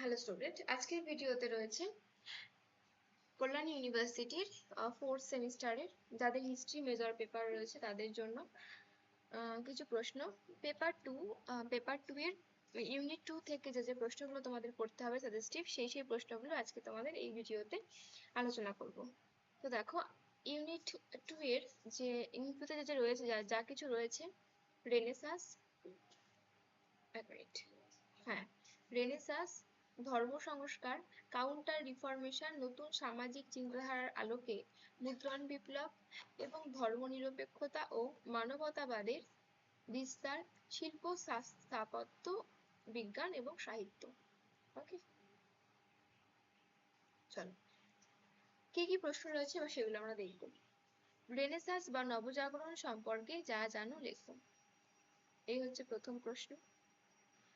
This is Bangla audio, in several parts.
হ্যালো স্টুডেন্ট আজকের ভিডিওতে রয়েছে কল্যাণ ইউনিভার্সিটির ফোর্থ সেমিস্টারের, যাদের হিস্ট্রি মেজর পেপার রয়েছে তাদের জন্য কিছু প্রশ্ন। পেপার টু পেপার টু এর ইউনিট টু থেকে যে যে প্রশ্নগুলো তোমাদের পড়তে হবে সাজেস্টিভ সেই সেই প্রশ্নগুলো আজকে তোমাদের এই ভিডিওতে আলোচনা করব। তো দেখো ইউনিট টু এর যে ইউনিট যে রয়েছে, যা যা কিছু রয়েছে রেনেসাস হ্যাঁ রেনেসাস ধর্ম সংস্কার কাউন্টার রিফরমেশন নতুন সামাজিক চিন্তাধারার আলোকে মুদ্রণ বিপ্লব এবং ধর্মনিরপেক্ষতা ও মানবতাবাদের বিস্তার, শিল্প, স্থাপত্য, বিজ্ঞান এবং সাহিত্য। ওকে চলো। কি কি প্রশ্ন রয়েছে বা সেগুলো আমরা দেখব। রেনেসাস বা নবজাগরণ সম্পর্কে যা জানো লেখো। এই হচ্ছে প্রথম প্রশ্ন।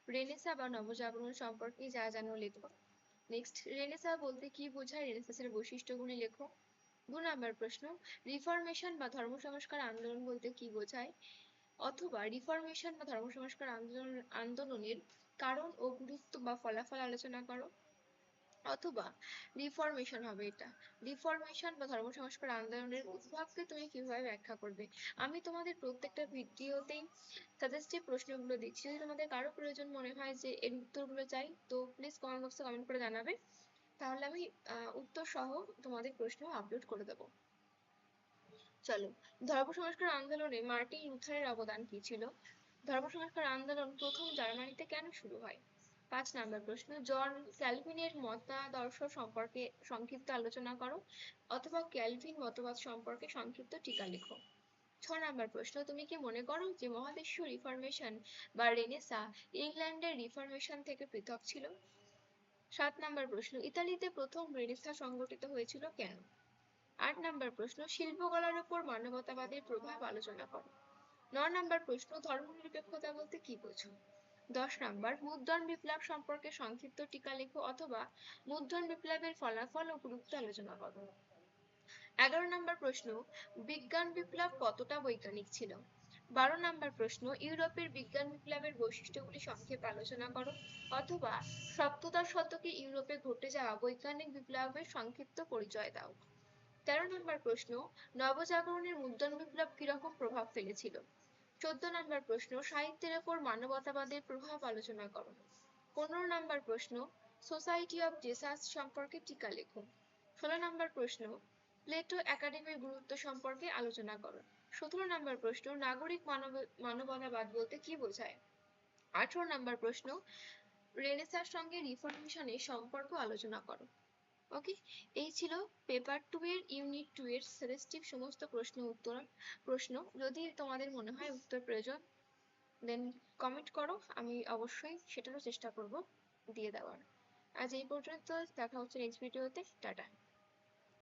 রেনেসা বা নবজাগরণ সম্পর্কে যা জানো লেখো। নেক্সট রেনেসা বলতে কি বোঝায়? রেনেসাসের বৈশিষ্ট্যগুলি লেখো। দু নম্বর প্রশ্ন, রিফরমেশন বা ধর্ম সংস্কার আন্দোলন বলতে কি বোঝায়? অথবা রিফরমেশন বা ধর্ম সংস্কার আন্দোলন, আন্দোলনের কারণ ও গুরুত্ব বা ফলাফল আলোচনা করো। অথবা রিফরমেশন হবে এটা। রিফরমেশন বা ধর্ম সংস্কার আন্দোলনের উদ্ভবকে তুমি কীভাবে ব্যাখ্যা করবে? আমি তোমাদের প্রত্যেকটা ভিডিওতেই সাজেস্টিভ প্রশ্নগুলো দিচ্ছি। যদি তোমাদের কারও প্রয়োজন মনে হয় যে এর উত্তরগুলো চাই, তো প্লিজ কমেন্ট বক্সে কমেন্ট করে জানাবে। তাহলে আমি উত্তর সহ তোমাদের প্রশ্ন আপলোড করে দেবো। চলো, ধর্ম সংস্কার আন্দোলনে মার্টিন লুথারের অবদান কি ছিল? ধর্ম সংস্কার আন্দোলন প্রথম জার্মানিতে কেন শুরু হয়? পাঁচ নাম্বার প্রশ্ন, জন ক্যালভিনের মতাদর্শ সম্পর্কে সংক্ষিপ্ত আলোচনা করো, অথবা ক্যালভিন মতবাদ সম্পর্কে সংক্ষিপ্ত টিকা লেখো। ছ নাম্বার প্রশ্ন, তুমি কি মনে করো যে মহাদেশীয় রিফরমেশন বা রেনেসা ইংল্যান্ডের রিফরমেশন থেকে পৃথক ছিল? সাত নাম্বার প্রশ্ন, ইতালিতে প্রথম রেনেসা সংগঠিত হয়েছিল কেন? আট নাম্বার প্রশ্ন শিল্পকলার উপর মানবতাবাদের প্রভাব আলোচনা করো। ন নাম্বার প্রশ্ন, ধর্মনিরপেক্ষতা বলতে কি বোঝো? দশ নাম্বার, মুদ্রণ বিপ্লব সম্পর্কে সংক্ষিপ্ত টিকা লেখো অথবা মুদ্রণ বিপ্লবের ফলাফল ও গুরুত্ব আলোচনা করো। এগারো নাম্বার প্রশ্ন, বিজ্ঞান বিপ্লব কতটা বৈজ্ঞানিক ছিল? বারো নাম্বার প্রশ্ন, ইউরোপের বিজ্ঞান বিপ্লবের বৈশিষ্ট্যগুলি সংক্ষেপে আলোচনা করো অথবা সপ্তদশ শতকে ইউরোপে ঘটে যাওয়া বৈজ্ঞানিক বিপ্লবের সংক্ষিপ্ত পরিচয় দাও। তেরো নম্বর প্রশ্ন, নবজাগরণের মুদ্রণ বিপ্লব কীরকম প্রভাব ফেলেছিল? চোদ্দ নম্বর প্রশ্ন, সাহিত্যের ওপর মানবতাবাদের প্রভাব আলোচনা করো। পনেরো নম্বর প্রশ্ন সোসাইটি অফ জেসাস সম্পর্কে টিকা লেখো। ষোলো নম্বর প্রশ্ন প্লেটো একাডেমির গুরুত্ব সম্পর্কে আলোচনা করো। সতেরো নম্বর প্রশ্ন, নাগরিক মানব, মানবতাবাদ বলতে কি বোঝায়? আঠারো নম্বর প্রশ্ন রেনেসার সঙ্গে রিফরমেশনের সম্পর্ক আলোচনা করো। ওকে এই ছিল পেপার টু এর ইউনিট টু এর সেলেস্টিভ সমস্ত প্রশ্ন, উত্তর, প্রশ্ন। যদি তোমাদের মনে হয় উত্তর প্রয়োজন দেন কমেন্ট করো। আমি অবশ্যই সেটারও চেষ্টা করব দিয়ে দেওয়ার। আজ এই পর্যন্ত, দেখা হচ্ছে নেক্সট ভিডিওতে টাটা।